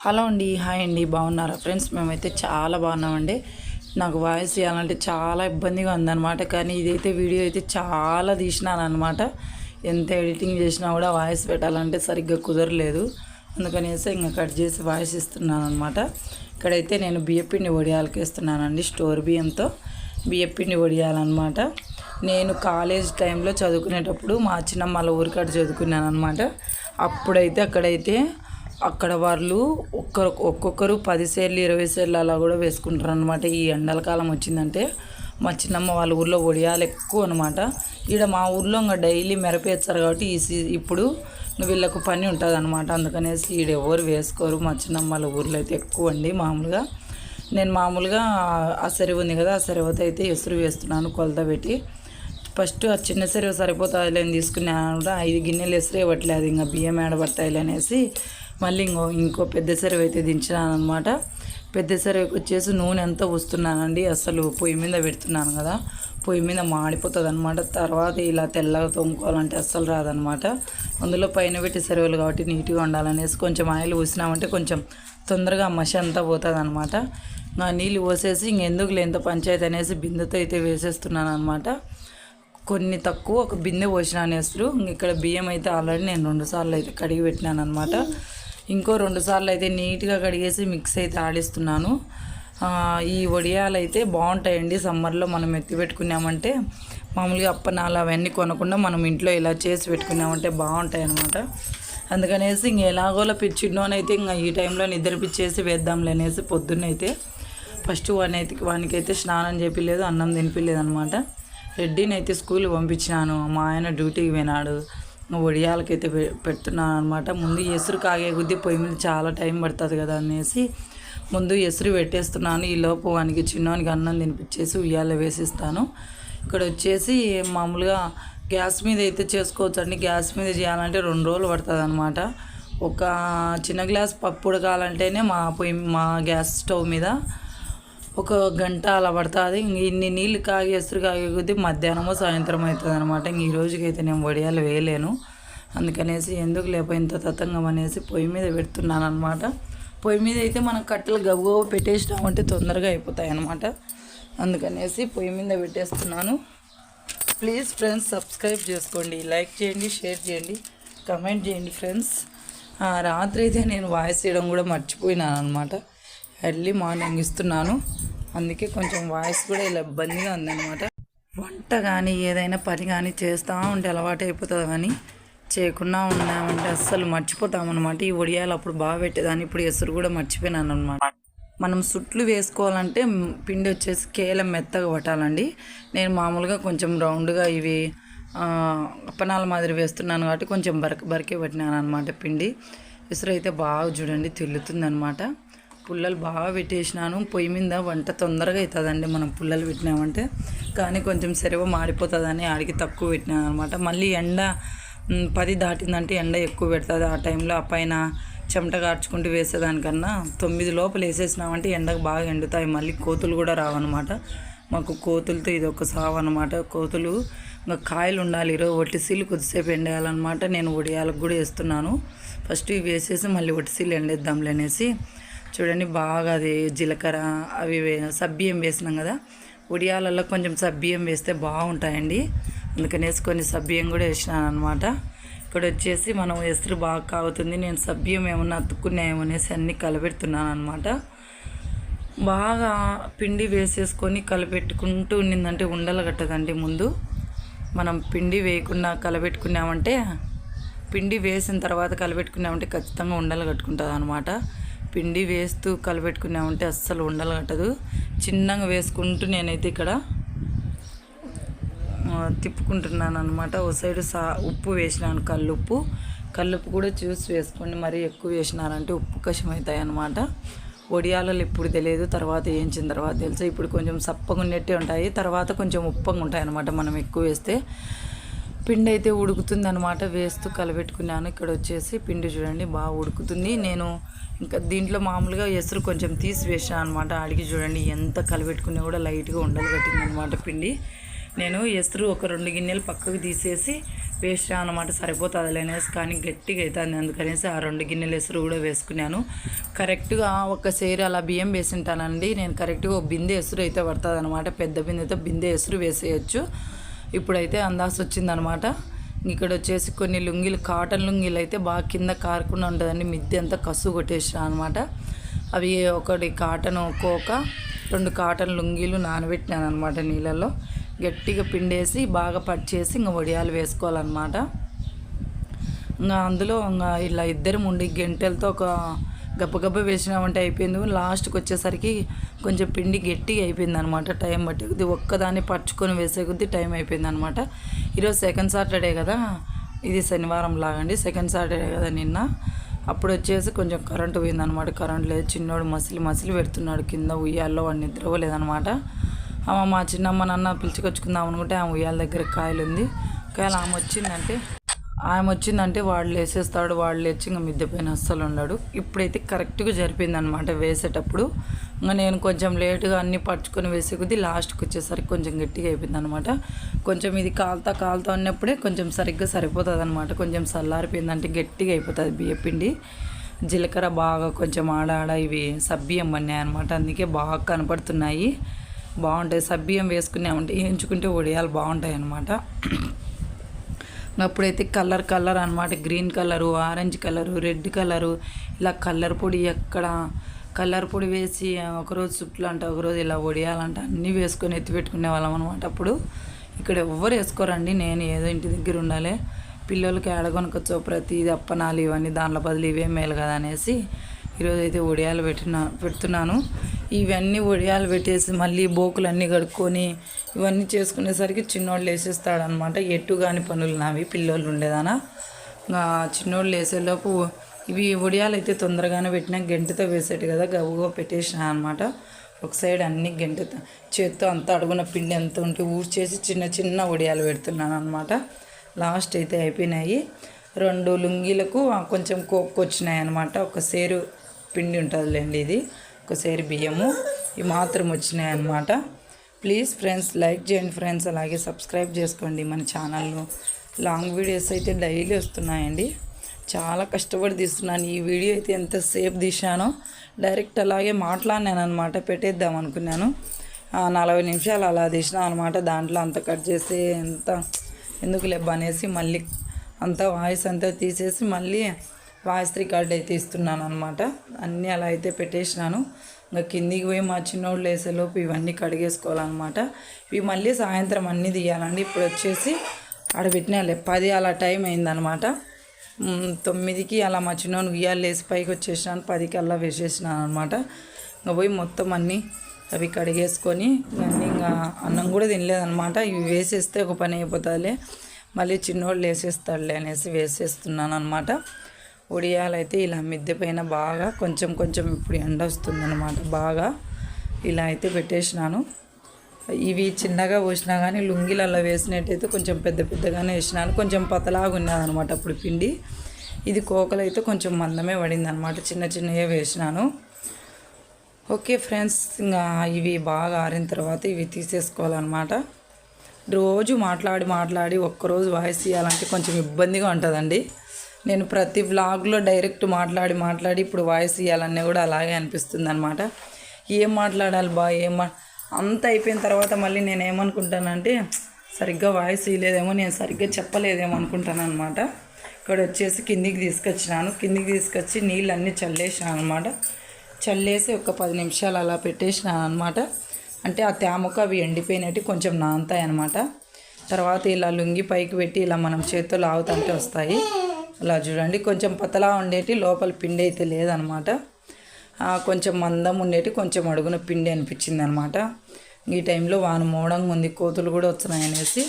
Hello అండి hi అండి బాగున్నారా? ఫ్రెండ్స్ మేమైతే చాలా బాగున్నామండి. నాకు వాయిస్ ఇవ్వాలంటే చాలా ఇబ్బందిగా ఉందన్నమాట. కానీ ఇదైతే వీడియో అయితే చాలా తీసినాను అనమాట ఎంత ఎడిటింగ్ చేసినా కూడా వాయిస్ పెట్టాలంటే సరిగ్గా కుదరలేదు. అందుకనేసి ఇంకా కట్ చేసి వాయిస్ ఇస్తున్నాను అనమాట ఇక్కడైతే నేను బియ్యపిండి వడియాలకి ఇస్తున్నానండి స్టోర్ బియ్యంతో బియ్యపిండి వడియాలన్నమాట. నేను కాలేజ్ టైంలో చదువుకునేటప్పుడు మా చిన్నమ్మల ఊరికాడ చదువుకున్నాను అనమాట అప్పుడైతే అక్కడైతే అక్కడ వాళ్ళు ఒక్కరు ఒక్కొక్కరు పది సేర్లు ఇరవై సేర్లు అలా కూడా వేసుకుంటారు అనమాట ఈ ఎండల కాలం వచ్చిందంటే మా చిన్నమ్మ వాళ్ళ ఊర్లో వడియాలు ఎక్కువ అనమాట ఈడ మా ఊర్లో ఇంకా డైలీ మెరపేస్తారు కాబట్టి ఈ సీ ఇప్పుడు వీళ్ళకు పని ఉంటుంది అనమాట అందుకనేసి ఈడ ఎవరు వేసుకోరు. మా చిన్నమ్మ వాళ్ళ ఊర్లో అయితే ఎక్కువ అండి మామూలుగా. నేను మామూలుగా ఆ సెరువు ఉంది కదా ఆ సెరవుతో అయితే ఎసురు వేస్తున్నాను కొలత పెట్టి. ఫస్ట్ ఆ చిన్న సెరువు సరిపోతాయిలే అని తీసుకున్నాను కూడా ఐదు గిన్నెలు ఎసురు ఇవ్వట్లేదు ఇంకా బియ్యం ఏడబడతాయిలే అనేసి మళ్ళీ ఇంకో ఇంకో పెద్ద సెరవు అయితే దించినాను అనమాట పెద్ద సెరవుకి వచ్చేసి నూనె ఎంత వస్తున్నానండి. అసలు పొయ్యి మీద పెడుతున్నాను కదా పొయ్యి మీద మాడిపోతుంది అనమాట తర్వాత ఇలా తెల్లగా తోముకోవాలంటే అస్సలు రాదనమాట అందులో పైన పెట్టి సెరవులు కాబట్టి నీట్గా ఉండాలనేసి కొంచెం ఆయిల్ పోసినామంటే కొంచెం తొందరగా మసి అంతా పోతుంది అనమాట నా నీళ్ళు పోసేసి ఇంకెందుకు లేంత పంచాయతీ అనేసి బిందెతో అయితే వేసేస్తున్నాను అనమాట కొన్ని తక్కువ ఒక బిందె పోసినాను అనేస్తారు ఇక్కడ బియ్యం అయితే ఆల్రెడీ నేను రెండు సార్లు అయితే కడిగి పెట్టినాను అనమాట ఇంకో రెండు సార్లు అయితే నీట్గా కడిగేసి మిక్స్ అయితే ఆడిస్తున్నాను. ఈ వడియాలు అయితే బాగుంటాయండి. సమ్మర్లో మనం ఎత్తి పెట్టుకున్నామంటే మామూలుగా అప్పనాలు అవన్నీ కొనకుండా మనం ఇంట్లో ఇలా చేసి పెట్టుకున్నామంటే బాగుంటాయి అనమాట అందుకనేసి ఇంక ఎలాగోలా పిచ్చిన్నోనైతే ఇంకా ఈ టైంలో నిద్రపిచ్చేసి వేద్దాంలే అనేసి పొద్దున్నైతే ఫస్ట్ వాని అయితే వానికైతే స్నానం చేపిలేదు అన్నం తినిపించలేదు అనమాట రెడ్డిని అయితే స్కూల్ పంపించినాను. మా ఆయన డ్యూటీకి పోయినాడు. వడియాలకైతే పె పెడుతున్నాను అనమాట ముందు ఎసురు కాగే కొద్దీ పొయ్యి మీద చాలా టైం పడుతుంది కదా అనేసి ముందు ఎసురు పెట్టేస్తున్నాను. ఈ లోపు వానికి చిన్నవానికి అన్నం తినిపించేసి ఉయ్యాల వేసిస్తాను. ఇక్కడ వచ్చేసి మామూలుగా గ్యాస్ మీద అయితే చేసుకోవచ్చు అండి గ్యాస్ మీద చేయాలంటే రెండు రోజులు పడుతుంది అనమాట ఒక చిన్న గ్లాస్ పప్పు ఉడకాలంటేనే మా పొయ్యి మా గ్యాస్ స్టవ్ మీద ఒక గంట అలా పడుతుంది. ఇంక ఇన్ని నీళ్ళు కాగి ఎసురు కాగే కొద్దీ మధ్యాహ్నమో సాయంత్రం అవుతుంది అనమాట ఇంక ఈ రోజుకైతే నేను వడియాలు వేయలేను. అందుకనేసి ఎందుకు లేపో ఇంత తతంగం అనేసి పొయ్యి మీద పెడుతున్నాను అనమాట పొయ్యి మీద అయితే మనం కట్టెలు గబగబ పెట్టేసినామంటే తొందరగా అయిపోతాయి అనమాట అందుకనేసి పొయ్యి మీద పెట్టేస్తున్నాను. ప్లీజ్ ఫ్రెండ్స్ సబ్స్క్రైబ్ చేసుకోండి. లైక్ చేయండి షేర్ చేయండి కమెంట్ చేయండి ఫ్రెండ్స్. ఆ, రాత్రి అయితే నేను వాయిస్ చేయడం కూడా మర్చిపోయినాను అనమాట ఎర్లీ మార్నింగ్ ఇస్తున్నాను. అందుకే కొంచెం వాయిస్ కూడా ఇలా ఇబ్బందిగా ఉందన్నమాట. వంట కానీ ఏదైనా పని కానీ చేస్తూ ఉంటే అలవాటు అయిపోతుంది కానీ చేయకుండా ఉన్నామంటే అస్సలు మర్చిపోతామన్నమాట. ఈ ఒడియాలు అప్పుడు బాగా పెట్టేదాన్ని ఇప్పుడు ఎసురు కూడా మర్చిపోయినాను అనమాట మనం సుట్లు వేసుకోవాలంటే పిండి వచ్చేసి కేవలం మెత్తగా పట్టాలండి. నేను మామూలుగా కొంచెం రౌండ్గా ఇవి అప్పనాల మాదిరి వేస్తున్నాను కాబట్టి కొంచెం బరక బరికే పట్టినాను అనమాట పిండి. విసురు అయితే బాగా చూడండి తెల్లుతుంది అనమాట పుల్లలు బాగా పెట్టేసినాను. పొయ్యి మీద వంట తొందరగా అవుతుందండి మనం పుల్లలు పెట్టినామంటే. కానీ కొంచెం సెరవ మాడిపోతుందని ఆడికి తక్కువ పెట్టినాను అనమాట మళ్ళీ ఎండ పది దాటిందంటే ఎండ ఎక్కువ పెడుతుంది. ఆ టైంలో ఆ పైన చెమట కార్చుకుంటూ వేసేదానికన్నా తొమ్మిది లోపల వేసేసినామంటే ఎండకు బాగా ఎండుతాయి. మళ్ళీ కోతులు కూడా రావన్నమాట. మాకు కోతులతో ఇది ఒక సావు అనమాట కోతులు ఇంకా కాయలు ఉండాలి. ఈరోజు ఒట్టిసీలు కొద్దిసేపు ఎండేయాలన్నమాట. నేను వడియాలకు కూడా వేస్తున్నాను. ఫస్ట్ ఇవి వేసేసి మళ్ళీ ఒట్టిసీలు ఎండేద్దాంలే అనేసి చూడండి బాగా అది జీలకర్ర అవి సబ్బియ్యం వేసినాం కదా. ఉడియాలలో కొంచెం సబ్బియ్యం వేస్తే బాగుంటాయండి. అందుకనేసి కొన్ని సబ్బియ్యం కూడా వేసినాను అనమాట ఇక్కడ వచ్చేసి మనం ఎసురు బాగా కాగుతుంది. నేను సబ్బియ్యం ఏమన్నా అతుక్కున్నాయేమో అనేసి అన్నీ కలబెడుతున్నాను అనమాట బాగా పిండి వేసేసుకొని కలపెట్టుకుంటూ ఉండిందంటే ఉండలు కట్టదండి ముందు. మనం పిండి వేయకుండా కలబెట్టుకున్నామంటే పిండి వేసిన తర్వాత కలబెట్టుకున్నామంటే ఖచ్చితంగా ఉండలు కట్టుకుంటుంది అనమాట పిండి వేస్తూ కలపెట్టుకున్నామంటే అస్సలు ఉండలు కట్టదు చిన్నగా వేసుకుంటూ నేనైతే ఇక్కడ తిప్పుకుంటున్నాను అనమాట ఓ సైడ్ సా ఉప్పు వేసినాను కల్లుప్పు. కల్లుప్పు కూడా చూసి వేసుకోండి మరీ ఎక్కువ వేసినారంటే ఉప్పు కషం అవుతాయి అనమాట వడియాలలో ఇప్పుడు తెలియదు తర్వాత వేయించిన తర్వాత తెలుసు. ఇప్పుడు కొంచెం సప్పగా ఉన్నట్టే ఉంటాయి తర్వాత కొంచెం ఉప్పగా ఉంటాయి అనమాట మనం ఎక్కువ వేస్తే. పిండి అయితే ఉడుకుతుంది అనమాట వేస్తూ కలబెట్టుకున్నాను. ఇక్కడ వచ్చేసి పిండి చూడండి బాగా ఉడుకుతుంది. నేను ఇంకా దీంట్లో మామూలుగా ఎసురు కొంచెం తీసి వేసాను అనమాట అడిగి చూడండి ఎంత కలబెట్టుకున్నా కూడా లైట్గా ఉండలు కట్టిందనమాట పిండి. నేను ఎసురు ఒక రెండు గిన్నెలు పక్కకు తీసేసి వేసాను అనమాట సరిపోతుంది అనేసి కానీ గట్టిగా అవుతుంది. అందుకనేసి ఆ రెండు గిన్నెలు ఎసురు కూడా వేసుకున్నాను. కరెక్ట్గా ఒక సేరు అలా బియ్యం వేసింటానండి. నేను కరెక్ట్గా ఒక బిందె ఎసురు అయితే పడుతుంది అనమాట పెద్ద బిందెతో బిందె ఎసురు వేసేయచ్చు. ఇప్పుడైతే అందాస్ వచ్చిందనమాట ఇక్కడ వచ్చేసి కొన్ని లుంగీలు కాటన్ లుంగీలు అయితే బాగా కింద కారకుండా ఉంటుందండి. మిద్దె అంతా కసు కొట్టేసిన అనమాట అవి ఒకటి కాటన్ ఒక్కొక్క రెండు కాటన్ లుంగీలు నానబెట్టినాను అనమాట నీళ్ళల్లో. గట్టిగా పిండేసి బాగా పచ్చేసి ఇంకా వడియాలు వేసుకోవాలన్నమాట. ఇంకా అందులో ఇంకా ఇలా ఇద్దరు ఉండి గంటలతో ఒక గబ్బగబ్బ వేసినామంటే అయిపోయింది. లాస్ట్కి వచ్చేసరికి కొంచెం పిండి గట్టిగా అయిపోయింది అనమాట టైం బట్టి ఇది ఒక్కదాన్ని పట్టుకొని వేసే కొద్దీ టైం అయిపోయింది అనమాట ఈరోజు సెకండ్ సాటర్డే కదా ఇది శనివారం లాగండి. సెకండ్ సాటర్డే కదా నిన్న. అప్పుడు వచ్చేసి కొంచెం కరెంటు పోయిందనమాట. కరెంట్ లేదు. చిన్నోడు మసిలి మసిలి పెడుతున్నాడు. కింద ఉయ్యాల్లో వాడిని నిద్రపోలేదనమాట. అమ్మ మా చిన్నమ్మ నాన్న పిలుచుకొచ్చుకుందాం అనుకుంటే ఆమె ఉయ్యాల దగ్గర కాయలు ఉంది ఒకవేళ ఆమె వచ్చిందంటే ఆమె వచ్చిందంటే వాడు లేసేస్తాడు వాడు లేచి ఇంకా మిద్దె పైన అస్సలు ఉన్నాడు ఇప్పుడైతే కరెక్ట్గా జరిపింది అనమాట వేసేటప్పుడు. ఇంకా నేను కొంచెం లేటుగా అన్నీ పట్టుకొని వేసే కొద్దీ లాస్ట్కి వచ్చేసరికి కొంచెం గట్టిగా అయిపోయింది అనమాట కొంచెం ఇది కాలుతా కాలుతా ఉన్నప్పుడే కొంచెం సరిగ్గా సరిపోతుంది అనమాట కొంచెం సల్లారిపోయిందంటే గట్టిగా అయిపోతుంది బియ్యపిండి జీలకర్ర బాగా కొంచెం ఆడ ఆడ ఇవి సబ్బియ్యం పన్నాయి అనమాట అందుకే బాగా కనపడుతున్నాయి. బాగుంటాయి. సబ్బియ్యం వేసుకున్నామంటే వేయించుకుంటే వడియాలు బాగుంటాయి అనమాట అప్పుడైతే కలర్ కలర్ అనమాట green colour orange colour red colour. ఇలా కలర్ పొడి ఎక్కడ? కలర్ పొడి వేసి ఒకరోజు చుట్లు అంట ఒకరోజు ఇలా వడియాలంట అన్నీ వేసుకొని ఎత్తి పెట్టుకునే వాళ్ళం అనమాట అప్పుడు ఇక్కడ ఎవ్వరు వేసుకోరండి. నేను ఏదో ఇంటి దగ్గర ఉండాలి. పిల్లలకి ఏడగొనకొచ్చో ప్రతిది అప్పనాలు ఇవన్నీ దాంట్లో బదులు ఇవే మేలు కదా అనేసి ఈరోజు అయితే వడియాలు పెట్టిన పెడుతున్నాను. ఇవన్నీ వడియాలు పెట్టేసి మళ్ళీ బోకులన్నీ కడుక్కొని ఇవన్నీ చేసుకునేసరికి చిన్నోళ్ళు వేసేస్తాడనమాట ఎట్టు కాని పనులు నావి పిల్లోళ్ళు ఉండేదానా? ఇంకా చిన్నోళ్ళు వేసేలోపు ఇవి వడియాలు అయితే తొందరగానే పెట్టినా గంటతో వేసేటి కదా గవ్వుగా పెట్టేసిన అనమాట ఒక సైడ్ అన్ని గంట చేత్తో అంతా అడుగున పిండి ఎంత ఉంటే ఊడ్చేసి చిన్న చిన్న వడియాలు పెడుతున్నాను అనమాట లాస్ట్ అయితే అయిపోయినాయి. రెండు లుంగీలకు కొంచెం కోక్కు వచ్చినాయి అనమాట ఒక సేరు పిండి ఉంటుందిలేండి ఇది. ఒక బియ్యము ఇవి మాత్రం వచ్చినాయి అన్నమాట. ప్లీజ్ ఫ్రెండ్స్ లైక్ చేయండి ఫ్రెండ్స్ అలాగే సబ్స్క్రైబ్ చేసుకోండి మన ఛానల్ను లాంగ్ వీడియోస్ అయితే డైలీ వస్తున్నాయండి. చాలా కష్టపడి తీస్తున్నాను. ఈ వీడియో అయితే ఎంత సేఫ్ తీశానో డైరెక్ట్ అలాగే మాట్లాడినాను అనమాట పెట్టేద్దాం అనుకున్నాను. నలభై నిమిషాలు అలా తీసినా అనమాట దాంట్లో అంత కట్ చేసి ఎంత ఎందుకు లేబ్బా అనేసి మళ్ళీ అంతా వాయిస్ అంతా తీసేసి మళ్ళీ వాయిస్ రికార్డ్ అయితే ఇస్తున్నాను అనమాట అన్నీ అలా అయితే పెట్టేసినాను. ఇంకా కిందికి పోయి మా చిన్నోళ్ళు వేసేలోపు ఇవన్నీ కడిగేసుకోవాలన్నమాట. ఇవి మళ్ళీ సాయంత్రం అన్నీ తీయాలండి. ఇప్పుడు వచ్చేసి ఆడ పెట్టినాలే పది అలా టైం అయిందనమాట తొమ్మిదికి అలా మా చిన్నోని ఉయ్యాలు వేసి పైకి వచ్చేసినాను. పదికి అలా వేసేసినాను అనమాట ఇంకా పోయి మొత్తం అన్నీ అవి కడిగేసుకొని ఇంకా అన్నం కూడా తినలేదనమాట ఇవి వేసేస్తే ఒక పని అయిపోతుందిలే. మళ్ళీ చిన్నోళ్ళు వేసేస్తాడులే అనేసి వేసేస్తున్నాను అనమాట ఉడియాలైతే ఇలా మిద్దె పైన బాగా కొంచెం కొంచెం ఇప్పుడు ఎండ వస్తుందన్నమాట. బాగా ఇలా అయితే పెట్టేసినాను. ఇవి చిన్నగా పోసినా కానీ లుంగిలలో వేసినట్టయితే కొంచెం పెద్ద పెద్దగానే వేసినాను. కొంచెం పతలాగా ఉన్నదనమాట అప్పుడు పిండి. ఇది కోకలు అయితే కొంచెం మందమే పడింది అనమాట చిన్న చిన్నవే వేసినాను. ఓకే ఫ్రెండ్స్ ఇంకా ఇవి బాగా ఆరిన తర్వాత ఇవి తీసేసుకోవాలన్నమాట. రోజు మాట్లాడి మాట్లాడి ఒక్కరోజు వాయిస్ ఇవ్వాలంటే కొంచెం ఇబ్బందిగా ఉంటుందండి. నేను ప్రతి వ్లాగ్లో డైరెక్ట్ మాట్లాడి మాట్లాడి ఇప్పుడు వాయిస్ ఇవ్వాలన్నీ కూడా అలాగే అనిపిస్తుంది అనమాట ఏం మాట్లాడాలి బా ఏం మా? అంత అయిపోయిన తర్వాత మళ్ళీ నేను ఏమనుకుంటానంటే సరిగ్గా వాయిస్ ఇవ్వలేదేమో నేను సరిగ్గా చెప్పలేదేమో అనుకుంటాను అనమాట ఇక్కడ వచ్చేసి కిందికి తీసుకొచ్చినాను. కిందికి తీసుకొచ్చి నీళ్ళు అన్నీ చల్లేసినాను అనమాట చల్లేసి ఒక పది నిమిషాలు అలా పెట్టేసినాను అనమాట అంటే ఆ తేమకు అవి ఎండిపోయినట్టు కొంచెం నానతాయి అనమాట తర్వాత ఇలా లుంగి పైకి పెట్టి ఇలా మనం చేత్తో లాగుతుంటే వస్తాయి. అలా చూడండి. కొంచెం పతలా ఉండేటి లోపల పిండి అయితే లేదనమాట. కొంచెం మందం ఉండేటి కొంచెం అడుగున పిండి అనిపించింది అనమాట ఈ టైంలో వాన మోడంగా ఉంది కోతులు కూడా వచ్చినాయనేసి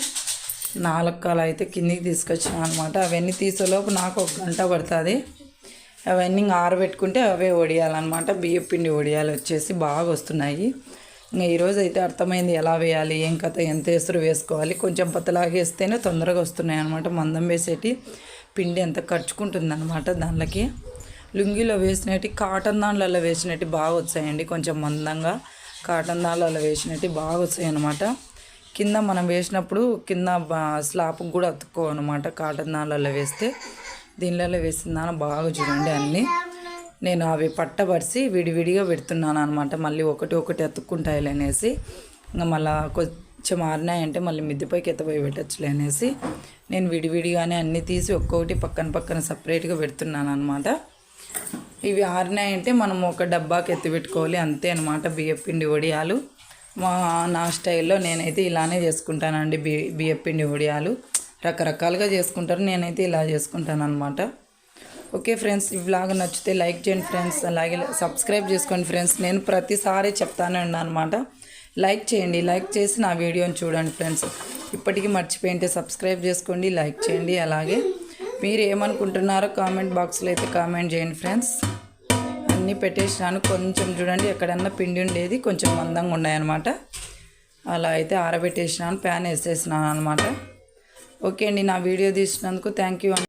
నాలుగు కాలు అయితే కిందికి తీసుకొచ్చిన అనమాట. అవన్నీ తీసేలోపు నాకు ఒక గంట పడుతుంది. అవన్నీ ఇంకా ఆరబెట్టుకుంటే అవే వడియాలన్నమాట బియ్యం పిండి వడియాలు వచ్చేసి బాగా వస్తున్నాయి. ఇంకా ఈరోజు అయితే అర్థమైంది ఎలా వేయాలి ఏం కథ ఎంత ఎసురు వేసుకోవాలి. కొంచెం పతలాగా వేస్తేనే తొందరగా వస్తున్నాయి అనమాట మందం వేసేటి పిండి ఎంత ఖర్చుకుంటుంది అనమాట దానిలోకి. లుంగిలో వేసినట్టు కాటన్ దాంట్లో వేసినట్టు బాగా వచ్చాయండి. కొంచెం మందంగా కాటన్ దాంట్లో వేసినట్టు బాగా వచ్చాయి అనమాట కింద మనం వేసినప్పుడు కింద స్లాబ్కి కూడా అతుక్కో అనమాట కాటన్ దానిలలో వేస్తే. దీనిలలో వేసిన దాని బాగా చూడండి అన్నీ. నేను అవి పట్టబరిసి విడివిడిగా పెడుతున్నాను అనమాట మళ్ళీ ఒకటి ఒకటి అతుక్కుంటాయి అనేసి ఇంకా మళ్ళీ కొంచెం ఆరినాయంటే మళ్ళీ మిద్దెపైకి ఎత్తపోయి పెట్టచ్చులే అనేసి నేను విడివిడిగానే అన్నీ తీసి ఒక్కొక్కటి పక్కన పక్కన సపరేట్గా పెడుతున్నాను అనమాట ఇవి ఆరినాయంటే మనం ఒక డబ్బాకి ఎత్తి పెట్టుకోవాలి అంతే అనమాట బియ్యపిండి వడియాలు. మా నా స్టైల్లో నేనైతే ఇలానే చేసుకుంటానండి బి బియ్యపిండి వడియాలు. రకరకాలుగా చేసుకుంటారు నేనైతే ఇలా చేసుకుంటాను అనమాట ఓకే ఫ్రెండ్స్ ఈ నచ్చితే లైక్ చేయండి ఫ్రెండ్స్. అలాగే సబ్స్క్రైబ్ చేసుకోండి ఫ్రెండ్స్. నేను ప్రతిసారి చెప్తానే ఉన్నాను అనమాట లైక్ చేయండి లైక్ చేసి నా వీడియోని చూడండి ఫ్రెండ్స్. ఇప్పటికీ మర్చిపోయింటే సబ్స్క్రైబ్ చేసుకోండి లైక్ చేయండి. అలాగే మీరు ఏమనుకుంటున్నారో కామెంట్ బాక్స్లో అయితే కామెంట్ చేయండి ఫ్రెండ్స్. అన్నీ పెట్టేసినాను. కొంచెం చూడండి ఎక్కడన్నా పిండి ఉండేది కొంచెం మందంగా ఉన్నాయన్నమాట. అలా అయితే ఆరబెట్టేసినాను ప్యాన్ వేసేసినాను అనమాట ఓకే అండి నా వీడియో తీసినందుకు థ్యాంక్ యూ